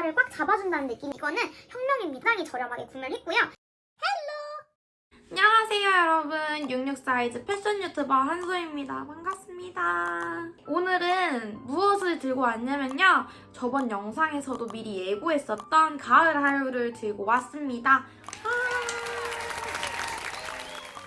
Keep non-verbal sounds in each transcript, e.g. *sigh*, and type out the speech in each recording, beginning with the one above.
가을을 꽉 잡아준다는 느낌. 이거는 혁명입니다. 굉장히 저렴하게 구매를 했고요. 안녕하세요 여러분 66 사이즈 패션 유튜버 한소입니다 반갑습니다 오늘은 무엇을 들고 왔냐면요 저번 영상에서도 미리 예고했었던 가을 하루를 들고 왔습니다 아.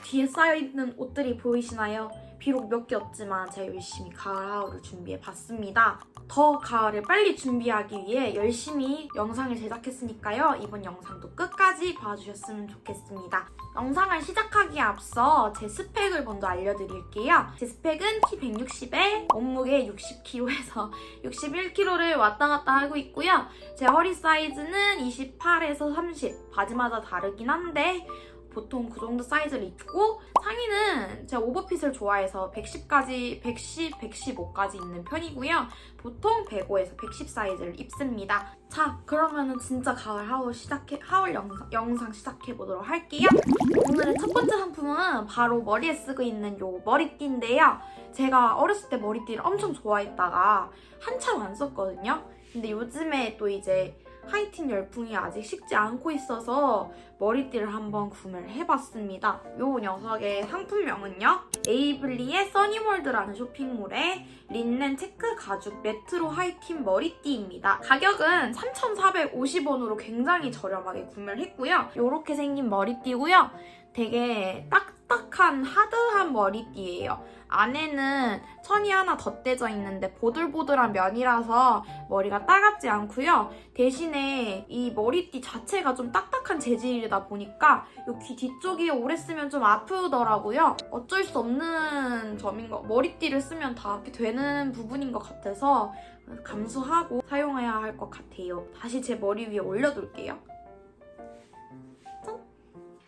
뒤에 쌓여있는 옷들이 보이시나요? 비록 몇 개 없지만 제가 열심히 가을 하울을 준비해 봤습니다. 더 가을을 빨리 준비하기 위해 열심히 영상을 제작했으니까요. 이번 영상도 끝까지 봐주셨으면 좋겠습니다. 영상을 시작하기에 앞서 제 스펙을 먼저 알려드릴게요. 제 스펙은 키 160에 몸무게 60kg에서 61kg를 *laughs* 왔다 갔다 하고 있고요. 제 허리 사이즈는 28에서 30. 바지마다 다르긴 한데 보통 그 정도 사이즈를 입고 상의는 제가 오버핏을 좋아해서 110까지 110, 115까지 입는 편이고요. 보통 105에서 110 사이즈를 입습니다. 자, 그러면은 진짜 가을 하울 시작해 하울 영상, 영상 시작해 보도록 할게요. 오늘의 첫 번째 상품은 바로 머리에 쓰고 있는 요 머리띠인데요. 제가 어렸을 때 머리띠를 엄청 좋아했다가 한참 안 썼거든요. 근데 요즘에 또 이제 하이틴 열풍이 아직 식지 않고 있어서 머리띠를 한번 구매를 해봤습니다. 요 녀석의 상품명은요. 에이블리의 써니월드라는 쇼핑몰의 린넨 체크 가죽 메트로 하이틴 머리띠입니다. 가격은 3,450원으로 굉장히 저렴하게 구매를 했고요. 요렇게 생긴 머리띠고요. 되게 딱 딱한 하드한 머리띠예요. 안에는 천이 하나 덧대져 있는데 보들보들한 면이라서 머리가 따갑지 않고요. 대신에 이 머리띠 자체가 좀 딱딱한 재질이다 보니까 이귀 뒤쪽이 오래 쓰면 좀 아프더라고요. 어쩔 수 없는 점인 거. 머리띠를 쓰면 다 이렇게 되는 부분인 것 같아서 감수하고 사용해야 할 것 같아요. 다시 제 머리 위에 올려둘게요.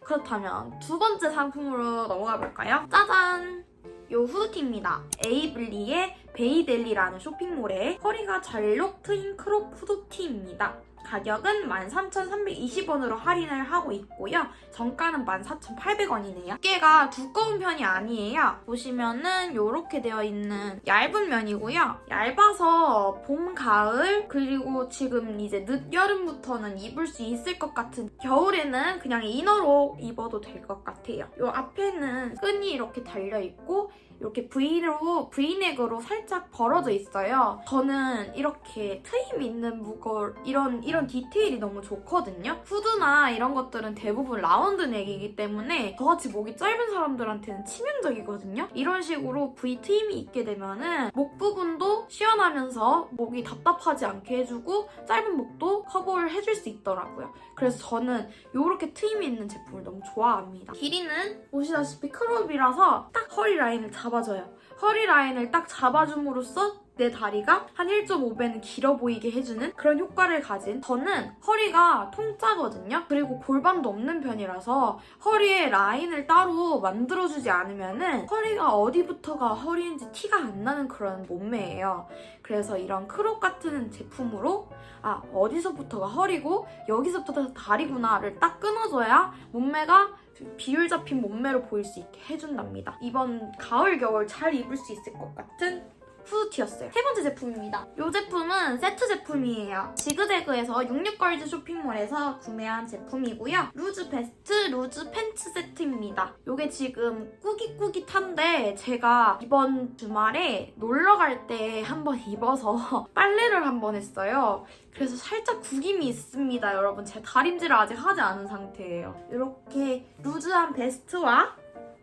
짠! 그렇다면 두 번째 상품으로 넘어가 볼까요? 짜잔! 요 후드티입니다. 에이블리의 베이델리라는 쇼핑몰의 허리가 잘록 트인 크롭 후드티입니다. 가격은 13,320원으로 할인을 하고 있고요. 정가는 14,800원이네요. 두께가 두꺼운 편이 아니에요. 보시면은 이렇게 되어 있는 얇은 면이고요. 얇아서 봄, 가을 그리고 지금 이제 늦여름부터는 입을 수 있을 것 같은 겨울에는 그냥 이너로 입어도 될 것 같아요. 이 앞에는 끈이 이렇게 달려 있고 이렇게 V로, V넥으로 살짝 벌어져 있어요. 저는 이렇게 트임 있는 무거 이런, 이런 디테일이 너무 좋거든요. 후드나 이런 것들은 대부분 라운드 넥이기 때문에 저같이 목이 짧은 사람들한테는 치명적이거든요. 이런 식으로 V 트임이 있게 되면은 목 부분도 시원하면서 목이 답답하지 않게 해주고 짧은 목도 커버를 해줄 수 있더라고요. 그래서 저는 이렇게 트임이 있는 제품을 너무 좋아합니다. 길이는 보시다시피 크롭이라서 딱 허리 라인을 잡아줘요. 허리 라인을 딱 잡아줌으로써 내 다리가 한 1.5배는 길어 보이게 해주는 그런 효과를 가진 저는 허리가 통짜거든요. 그리고 골반도 없는 편이라서 허리에 라인을 따로 만들어주지 않으면은 허리가 어디부터가 허리인지 티가 안 나는 그런 몸매예요. 그래서 이런 크롭 같은 제품으로 아 어디서부터가 허리고 여기서부터 다리구나를 딱 끊어줘야 몸매가 비율 잡힌 몸매로 보일 수 있게 해준답니다. 이번 가을 겨울 잘 입을 수 있을 것 같은 후드티였어요. 세 번째 제품입니다. 이 제품은 세트 제품이에요. 지그재그에서 66걸즈 쇼핑몰에서 구매한 제품이고요. 루즈 베스트, 루즈 팬츠 세트입니다. 이게 지금 꾸깃꾸깃한데 제가 이번 주말에 놀러 갈 때 한번 입어서 *laughs* 빨래를 한번 했어요. 그래서 살짝 구김이 있습니다, 여러분. 제 다림질을 아직 하지 않은 상태예요. 이렇게 루즈한 베스트와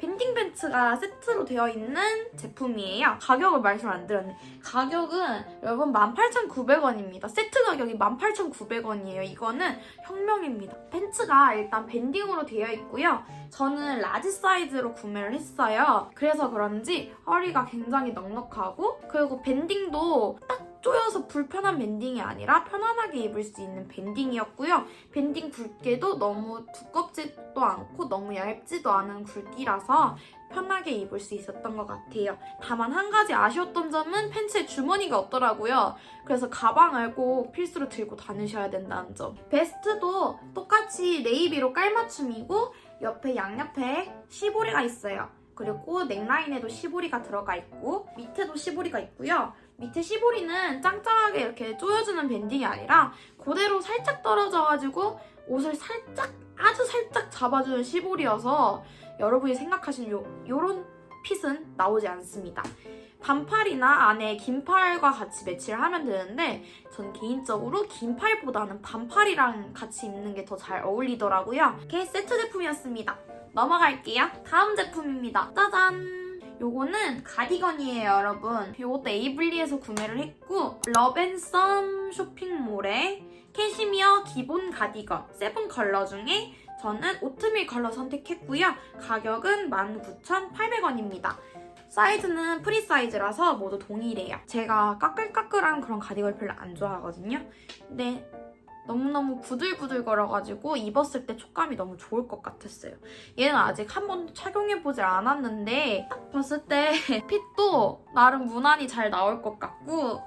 밴딩 벤츠가 세트로 되어 있는 제품이에요. 가격을 말씀 안 드렸네. 가격은 여러분 18,900원입니다. 세트 가격이 18,900원이에요. 이거는 혁명입니다. 벤츠가 일단 밴딩으로 되어 있고요. 저는 라지 사이즈로 구매를 했어요. 그래서 그런지 허리가 굉장히 넉넉하고 그리고 밴딩도 딱 조여서 불편한 밴딩이 아니라 편안하게 입을 수 있는 밴딩이었고요. 밴딩 굵기도 너무 두껍지도 않고 너무 얇지도 않은 굵기라서 편하게 입을 수 있었던 것 같아요. 다만 한 가지 아쉬웠던 점은 팬츠에 주머니가 없더라고요. 그래서 가방을 꼭 필수로 들고 다니셔야 된다는 점. 베스트도 똑같이 네이비로 깔맞춤이고 옆에 양옆에 시보리가 있어요. 그리고 넥라인에도 시보리가 들어가 있고 밑에도 시보리가 있고요. 밑에 시보리는 짱짱하게 이렇게 조여주는 밴딩이 아니라 그대로 살짝 떨어져가지고 옷을 살짝 아주 살짝 잡아주는 시보리여서 여러분이 생각하시는 요, 요런 핏은 나오지 않습니다. 반팔이나 안에 긴팔과 같이 매치를 하면 되는데 전 개인적으로 긴팔보다는 반팔이랑 같이 입는 게 더 잘 어울리더라고요. 이렇게 세트 제품이었습니다. 넘어갈게요. 다음 제품입니다. 짜잔! 요거는 가디건이에요, 여러분. 요것도 에이블리에서 구매를 했고 러벤썸 쇼핑몰의 캐시미어 기본 가디건 세븐 컬러 중에 저는 오트밀 컬러 선택했고요. 가격은 19,800원입니다. 사이즈는 프리 사이즈라서 모두 동일해요. 제가 까끌까끌한 그런 가디건을 별로 안 좋아하거든요. 근데 너무너무 부들부들거려가지고 입었을 때 촉감이 너무 좋을 것 같았어요. 얘는 아직 한 번도 착용해보질 않았는데 딱 봤을 때 *laughs* 핏도 나름 무난히 잘 나올 것 같고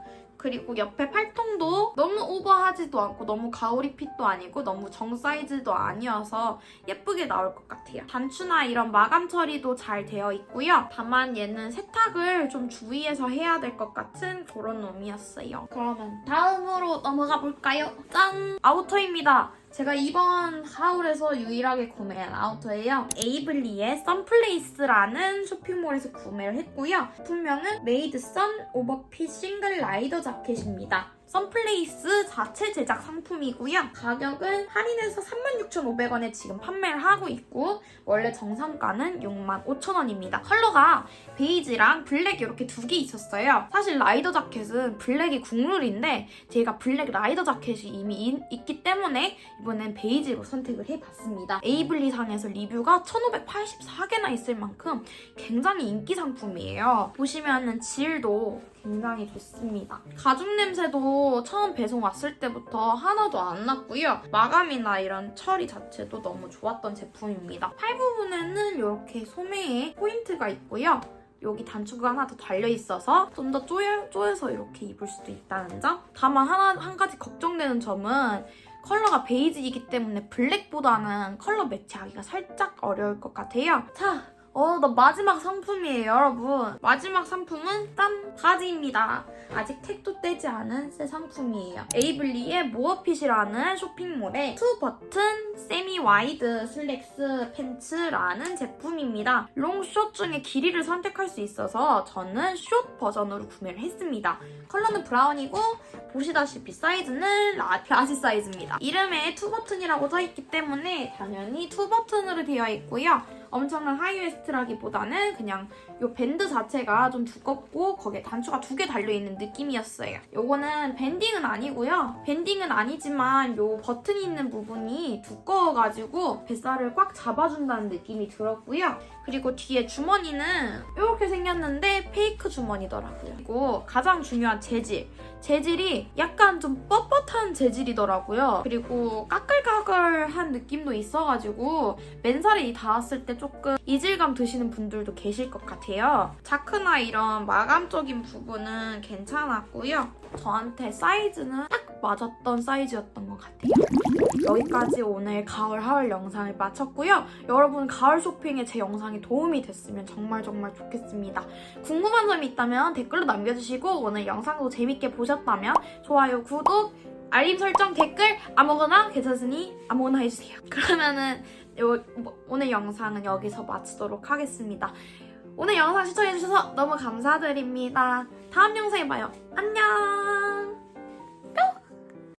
그리고 옆에 팔통도 너무 오버하지도 않고 너무 가오리 핏도 아니고 너무 정 사이즈도 아니어서 예쁘게 나올 것 같아요. 단추나 이런 마감 처리도 잘 되어 있고요. 다만 얘는 세탁을 좀 주의해서 해야 될 것 같은 그런 놈이었어요. 그러면 다음으로 넘어가 볼까요? 짠! 아우터입니다. 제가 이번 하울에서 유일하게 구매한 아우터예요. 에이블리의 썬플레이스라는 쇼핑몰에서 구매를 했고요. 품명은 메이드 선 오버핏 싱글 라이더 자켓입니다. 썬플레이스 자체 제작 상품이고요. 가격은 할인해서 36,500원에 지금 판매를 하고 있고 원래 정상가는 65,000원입니다. 컬러가 베이지랑 블랙 이렇게 두 개 있었어요. 사실 라이더 자켓은 블랙이 국룰인데 제가 블랙 라이더 자켓이 이미 인- 있기 때문에 이번엔 베이지로 선택을 해봤습니다. 에이블리상에서 리뷰가 1584개나 있을 만큼 굉장히 인기 상품이에요. 보시면은 질도 굉장히 좋습니다. 가죽 냄새도 처음 배송 왔을 때부터 하나도 안 났고요. 마감이나 이런 처리 자체도 너무 좋았던 제품입니다. 팔 부분에는 이렇게 소매에 포인트가 있고요. 여기 단추가 하나 더 달려 있어서 좀 더 쪼여, 쪼여서 이렇게 입을 수도 있다는 점. 다만 하나 한 가지 걱정되는 점은 컬러가 베이지이기 때문에 블랙보다는 컬러 매치하기가 살짝 어려울 것 같아요. 자, 어, 나 마지막 상품이에요, 여러분. 마지막 상품은 짠! 바지입니다. 아직 택도 떼지 않은 새 상품이에요. 에이블리의 모어핏이라는 쇼핑몰의 투 버튼 세미 와이드 슬랙스 팬츠라는 제품입니다. 롱, 숏 중에 길이를 선택할 수 있어서 저는 숏 버전으로 구매를 했습니다. 컬러는 브라운이고 보시다시피 사이즈는 라, 라지 사이즈입니다. 이름에 투 버튼이라고 써있기 때문에 당연히 투 버튼으로 되어 있고요. 엄청난 하이웨스트라기보다는 그냥 이 밴드 자체가 좀 두껍고 거기에 단추가 두 개 달려있는 느낌이었어요. 요거는 밴딩은 아니고요. 밴딩은 아니지만 요 버튼이 있는 부분이 두꺼워가지고 뱃살을 꽉 잡아준다는 느낌이 들었고요. 그리고 뒤에 주머니는 이렇게 생겼는데 페이크 주머니더라고요. 그리고 가장 중요한 재질. 재질이 약간 좀 뻣뻣한 재질이더라고요. 그리고 까끌까끌한 느낌도 있어가지고 맨살에 닿았을 때 조금 이질감 드시는 분들도 계실 것 같아요. 자크나 이런 마감적인 부분은 괜찮았고요. 저한테 사이즈는 딱 맞았던 사이즈였던 것 같아요. 여기까지 오늘 가을 하울 영상을 마쳤고요. 여러분 가을 쇼핑에 제 영상이 도움이 됐으면 정말 정말 좋겠습니다. 궁금한 점이 있다면 댓글로 남겨주시고 오늘 영상도 재밌게 보셨다면 좋아요, 구독, 알림 설정, 댓글 아무거나 괜찮으니 아무거나 해주세요. *laughs* 그러면은 요, 뭐, 오늘 영상은 여기서 마치도록 하겠습니다. 오늘 영상 시청해주셔서 너무 감사드립니다. 다음 영상에 봐요. 안녕!